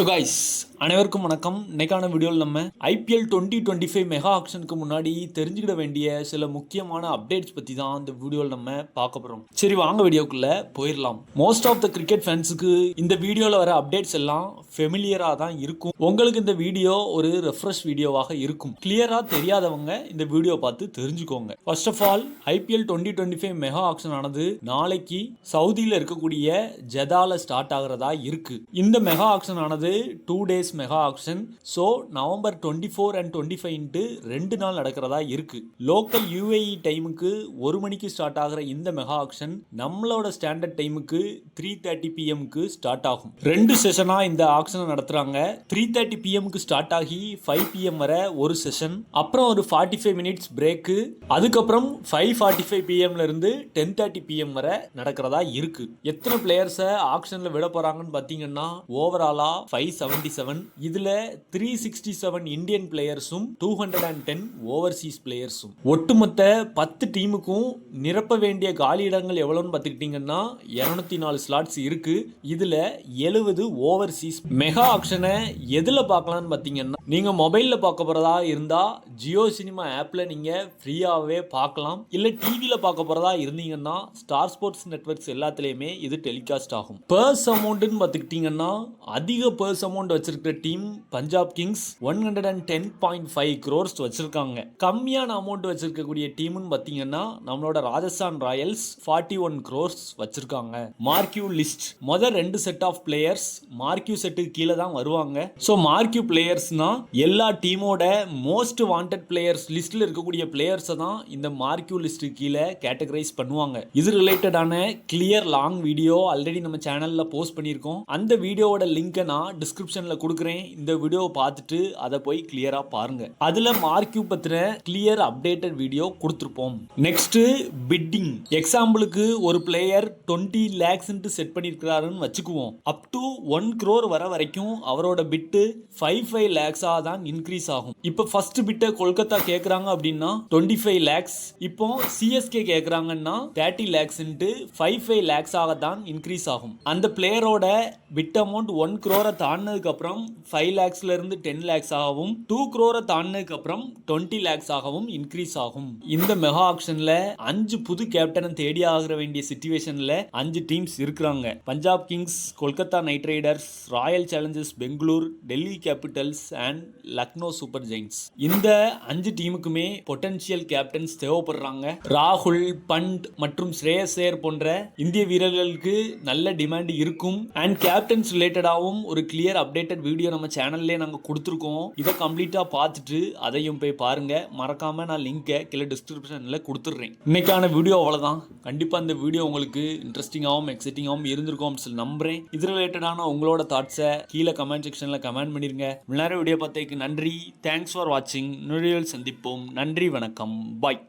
So guys அனைவருக்கும் வணக்கம். இன்னைக்கான வீடியோவில் நம்ம IPL twenty twenty five mega ஆக்ஷனுக்கு முன்னாடி தெரிஞ்சுக்கிட வேண்டிய சில முக்கியமான அப்டேட்ஸ் பற்றி தான் இந்த வீடியோவில் நம்ம பார்க்க போகிறோம் சரி வாங்க வீடியோக்குள்ளே போயிடலாம். மோஸ்ட் ஆஃப் த கிரிக்கெட் ஃபேன்ஸுக்கு இந்த வீடியோவில் வர அப்டேட்ஸ் எல்லாம் ஃபெமிலியராக தான் இருக்கும். உங்களுக்கு இந்த வீடியோ ஒரு ரெஃப்ரெஷ் வீடியோவாக இருக்கும். கிளியராக தெரியாதவங்க இந்த வீடியோ பார்த்து தெரிஞ்சுக்கோங்க. First of all IPL twenty twenty five mega auction ஆனது நாளைக்கு சவுதியில் இருக்கக்கூடிய ஜதால ஸ்டார்ட் ஆகிறதா இருக்கு. இந்த மெகா ஆக்ஷன் ஆனது two days mega auction so November twenty four and twenty ஃபைவ்ன்ட்டு ரெண்டு நாள் நடக்கிறதா இருக்கு. லோக்கல் யூஏஇ டைமுக்கு ஒரு மணிக்கு ஸ்டார்ட் ஆகிற இந்த மெகா ஆக்ஷன் நம்மளோட ஸ்டாண்டர்ட் டைமுக்கு த்ரீ தேர்ட்டி பிஎம்க்கு ஸ்டார்ட் ஆகும். ரெண்டு செஷனாக இந்த ஆக்ஷனை நடத்துகிறாங்க த்ரீ தேர்ட்டி பிஎம்க்கு ஸ்டார்ட் ஆகி ஃபைவ் பிஎம் வர ஒரு செஷன் அப்புறம் ஒரு ஃபார்ட்டி ஃபைவ் மினிட்ஸ் பிரேக்கு அதுக்கப்புறம் ஃபைவ் ஃபார்ட்டி ஃபைவ் பிஎம்ல இருந்து டென் தேர்ட்டி பிஎம் வரை நடக்கிறதா இருக்கு. எத்தனை பிளேயர்ஸை ஆக்ஷனில் விட போறாங்கன்னு பார்த்தீங்கன்னா ஓவராலா ஃபைவ் செவன்ட்டி செவன் இதுல three sixty seven Indian பிளேயர்ஸும் two hundred and ten overseas பிளேயர்ஸும் ஒட்டுமொத்த பத்து டீமுக்கும் நிரப்ப வேண்டிய காலி இடங்கள் எவ்வளோன்னு பார்த்துக்கிட்டிங்கன்னா இரநூத்தி நாலு ஸ்லாட்ஸ் இருக்கு. இதுல எழுபது ஓவர்சீஸ் மெகா ஆக்ஷனை எதில் பார்க்கலாம்னு பார்த்தீங்கன்னா நீங்கள் மொபைலில் பார்க்க போகிறதா இருந்தால் ஜியோ சினிமா ஆப்பில் நீங்கள் ஃப்ரீயாகவே பார்க்கலாம். இல்லை டிவியில் பார்க்க போகிறதா இருந்தீங்கன்னா ஸ்டார் ஸ்போர்ட்ஸ் நெட்ஒர்க்ஸ் எல்லாத்துலேயுமே இது டெலிகாஸ்ட் ஆகும். பர்ஸ் அமௌண்ட்டுன்னு பார்த்துக்கிட்டிங்கன்னா அதிக purse amount team Punjab Kings one hundred and ten point five crores வச்சிருக்காங்க. கம்மியான அமௌண்ட் வச்சிருக்கக்கூடிய டீம்னு பார்த்தீங்கன்னா நம்மளோட Rajasthan Royals forty one crores வச்சிருக்காங்க. Marquee list. முதல் ரெண்டு செட் ஆஃப் பிளேயர்ஸ் மார்க்யூ செட்டுக்கு கீழே தான் வருவாங்க. ஸோ மார்க்யூ பிளேயர்ஸ்னா எல்லா டீமோட மோஸ்ட் வாண்டட் பிளேயர்ஸ் லிஸ்ட்ல இருக்கக்கூடிய பிளேயர்ஸை தான் இந்த மார்க்யூ லிஸ்ட்டுக்கு கீழே கேட்டகரைஸ் பண்ணுவாங்க. இது ரிலேட்டடான கிளியர் லாங் வீடியோ ஆல்ரெடி நம்ம சேனல்ல போஸ்ட் பண்ணியிருக்கோம். அந்த வீடியோவோட லிங்கை நான் டிஸ்கிரிப்ஷன்ல கொடுக்குறேன். இந்த வீடியோவை பார்த்துட்டு அதை போய் கிளியரா பாருங்க. அதுல மார்க்யூ பத்தின கிளியர் அப்டேட்டட் வீடியோ கொடுத்துருப்போம். நெக்ஸ்ட் பிட்டிங் எக்ஸாம்பிளுக்கு ஒரு பிளேயர் டுவெண்ட்டி லேக்ஸ் செட் பண்ணியிருக்கிறாருன்னு வச்சுக்குவோம். அப் டு ஒன் க்ரோர் வர வரைக்கும் அவரோட பிட்டு ஃபைவ் ஃபைவ் லேக்ஸாக தான் இன்க்ரீஸ் ஆகும். இப்போ ஃபர்ஸ்ட் பிட்டை கொல்கத்தா கேட்குறாங்க அப்படின்னா டுவெண்ட்டி ஃபைவ் லேக்ஸ் இப்போ சிஎஸ்கே கேட்குறாங்கன்னா தேர்ட்டி லேக்ஸ்ன்ட்டு ஃபைவ் ஃபைவ் லேக்ஸாக தான் இன்க்ரீஸ் ஆகும். அந்த பிளேயரோட பிட் அமௌண்ட் ஒன் க்ரோரை தாண்டினதுக்கு அப்புறம் ஃபைவ் லேக்ஸ்ல இருந்து டென் லேக்ஸ் ஆகவும் டூ க்ரோரை தாண்டினதுக்கு அப்புறம் டுவெண்ட்டி லேக்ஸ் ஆகவும் இன்க்ரீஸ் ஆகும். இந்த மெகா ஆக்ஷனில் அஞ்சு புது கேப்டனை தேடி ஆகிற வேண்டிய சுச்சுவேஷனில் அஞ்சு டீம்ஸ் இருக்கிறாங்க. Punjab Kings Kolkata Knight Riders Royal Challengers Bangalore Delhi Capitals and Lucknow Super Giants இந்த அஞ்சு டீமுக்குமே பொட்டன்ஷியல் கேப்டன்ஸ் தேவைப்படுறாங்க. ராகுல் பண்ட் மற்றும் ஸ்ரேயஸ் ஐயர் போன்ற இந்திய வீரர்களுக்கு நல்ல டிமாண்ட் இருக்கும். அண்ட் கேப்டன்ஸ் ரிலேட்டடாகவும் ஒரு கிளியர் அப்டேட்டட் வீடியோ நம்ம சேனல்லே நாங்கள் கொடுத்துருக்கோம். இதை கம்ப்ளீட்டாக பார்த்துட்டு அதையும் போய் பாருங்க. மறக்காம நான் லிங்கை கீழே டிஸ்கிரிப்ஷனில் கொடுத்துட்றேன். இன்னைக்கான வீடியோ அவ்வளோதான் கண்டிப்பாக இந்த வீடியோ உங்களுக்கு இன்ட்ரெஸ்டிங்காகவும் எக்ஸைட்டிங்காகவும் இருந்திருக்கும் அப்படின்னு சொல்லி நம்புறேன். இது ரிலேட்டடான உங்களோட தாட்ஸை கீழே கமெண்ட் செக்ஷனில் கமெண்ட் பண்ணிருங்க. இவ்வளவு நேரம் வீடியோ பார்த்ததுக்கு நன்றி. தேங்க்ஸ் ஃபார் வாட்சிங் நுழைவில் சந்திப்போம். நன்றி வணக்கம். பாய்